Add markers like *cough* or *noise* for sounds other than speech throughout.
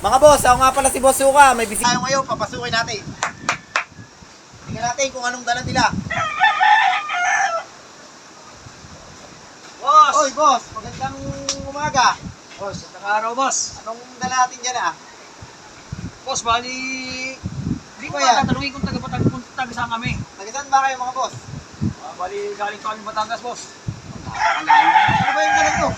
Mga boss, ako nga pala si Boss Suka. May bisita tayo ngayon, papasukin natin. Tingnan natin kung anong dala nila. Boss! Oy, boss, magandang umaga. Boss, itong araw, boss. Anong dala natin dyan ah? Boss, bali... Hindi ko Ano yan? ba tatanungin kung taga-patag kung taga saan kami? Tagasaan ba kayo mga boss? Ah, bali, galing pa kami Batangas, boss. Ano ba yung dala nyo?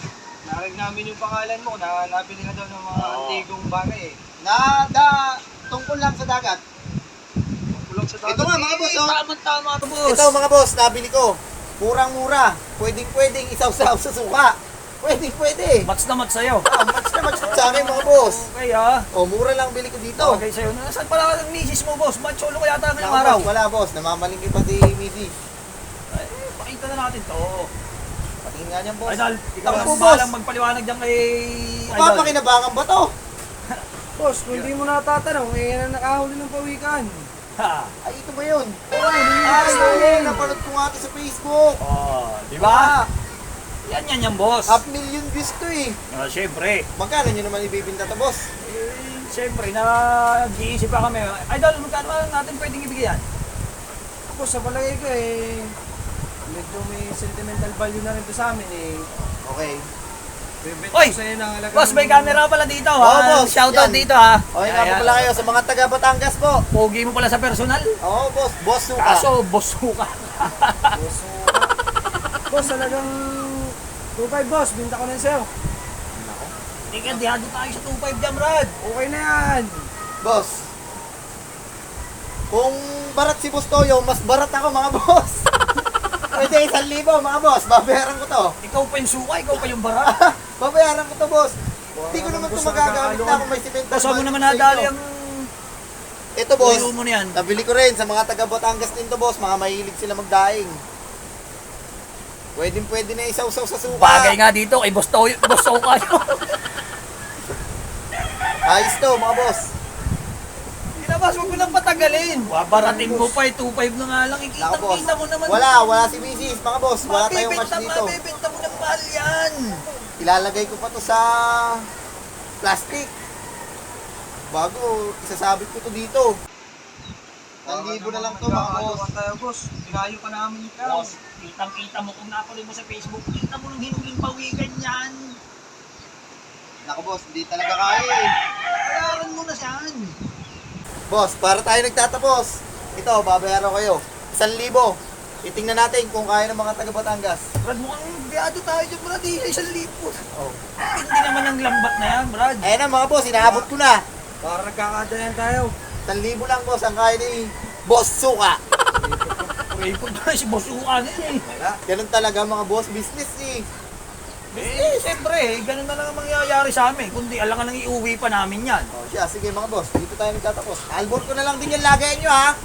Narinig namin yung pangalan mo na nabili na daw ng mga Oo. antigong bagay eh. Na, da, tungkol lang sa dagat. Kulog sa Ito nga, mga boss, oh. Tama-tama to, boss. Ito mga boss, nabili ko. Murang-mura. Pwedeng-pwedeng isaw-saw sa suka. Pwedeng-pwede. Match na match sa'yo. Ah, match na match sa akin mga boss. Okay, ah. O, mura lang bili ko dito. Okay sa'yo. Nasaan pala ang misis mo, boss? Mancholo ko yata ngayong Wala, araw. boss, wala boss, namamalingki pa si Mrs. Eh, pakita na natin to. Patingin nga niyan boss. Idol, ikaw Ako ang po, balang boss. magpaliwanag dyan kay Idol. Papakinabangan ba to? *laughs* Boss, kung hindi mo natatanong, eh, na nakahuli ng pawikan. Ha. Ay, ito ba yun? Yun, namin. napanood ko nga ito sa Facebook. Oh, di ba? Ah, Yan yan yan, boss. half million views to eh. Ah, Siyempre. Magkano nyo naman ibibinta to boss? Eh, Siyempre, nag-iisip pa kami. Idol, magkano ba natin pwedeng ibigay yan? Ako, sa palagay ko eh, medyo may sentimental value na rin to sa amin eh. Okay. Oy! ko sa'yo ng halagang... Boss, may camera pala dito Oo, ha. boss. Shoutout Yan. dito ha. Okay, nga po pala kayo sa mga taga Batangas po. Pogi mo pala sa personal. Oo, boss. Boss suka. Kaso, boss ka. Boss, boss, halagang 2.5 boss, binta ko na yun sa'yo. Hindi ka, dihado tayo sa 2.5 dyan, Brad. Okay na yan. Boss. Kung barat si Boss Toyo, mas barat ako mga boss. *laughs* Pwede isang libo mga boss. Babayaran ko to. Ikaw pa yung suka, ikaw pa yung bara. *laughs* Babayaran ko to boss. Hindi ko naman ito magagamit na kung may simental. Boss, mo naman sa nadali ang Ito boss. tuyo mo na yan. Nabili ko rin sa mga taga Batangas din to boss. Mga mahilig sila magdaing. Pwede pwede na isaw-saw sa suka. Bagay nga dito kay Boss Toyo, Boss Suka. *laughs* Ayos to mga boss. Pinabas, huwag mo lang patagalin. Babarating mo pa, eh, 2.5 na nga lang. Nako, boss. Ikitang-kita mo naman. Wala, wala si Mrs. Mga boss. Wala tayong cash Mabibenta, dito. mabibenta mo ng mahal yan. Ilalagay ko pa to sa plastic. Bago, isasabit ko to dito. Ang libo na lang to mga boss. tayo boss, dinayo pa namin ikaw. Boss, kitang-kita mo kung napanood mo sa Facebook, kita mo nung hinuling pawigan yan. Nako boss, hindi talaga kaya eh. Bayaran mo na siyan. Boss, para tayo nagtatapos. Ito, babayaran ko kayo. Isang libo. Itingnan natin kung kaya ng mga taga Batangas. Brad, mukhang biyado tayo dyan, Brad. Eh, isang lipo. Oh. Hindi naman ang lambat na yan, Brad. Ayan na mga boss, inaabot ko na. Para nagkakadayan tayo. Isang libo lang boss, ang kaya ni Boss Suka. Report na si Boss Uka na yun eh. Ganun talaga mga boss business eh. Eh, siyempre, eh, ganun na lang ang mangyayari sa amin. Kundi alangan nang iuwi pa namin yan. Oh, siya, sige mga boss, dito tayo nagtatapos. Albor ko na lang din yung lagayan nyo ha. *laughs*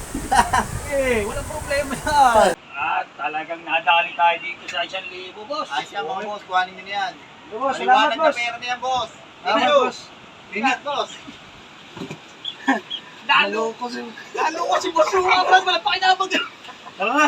Eh, walang problema yan. At talagang nadali tayo dito sa isang libo, boss. Ayos yan mga boss, kuhanin nyo na yan. Boss, salamat Maliwanag na boss. pera na yan boss. Thank Salamat you. boss. Ingat boss. *laughs* Lalo, Lalo ko si... lalo ko si Boss Uka, Brad. Wala pa kinabag. Tara na.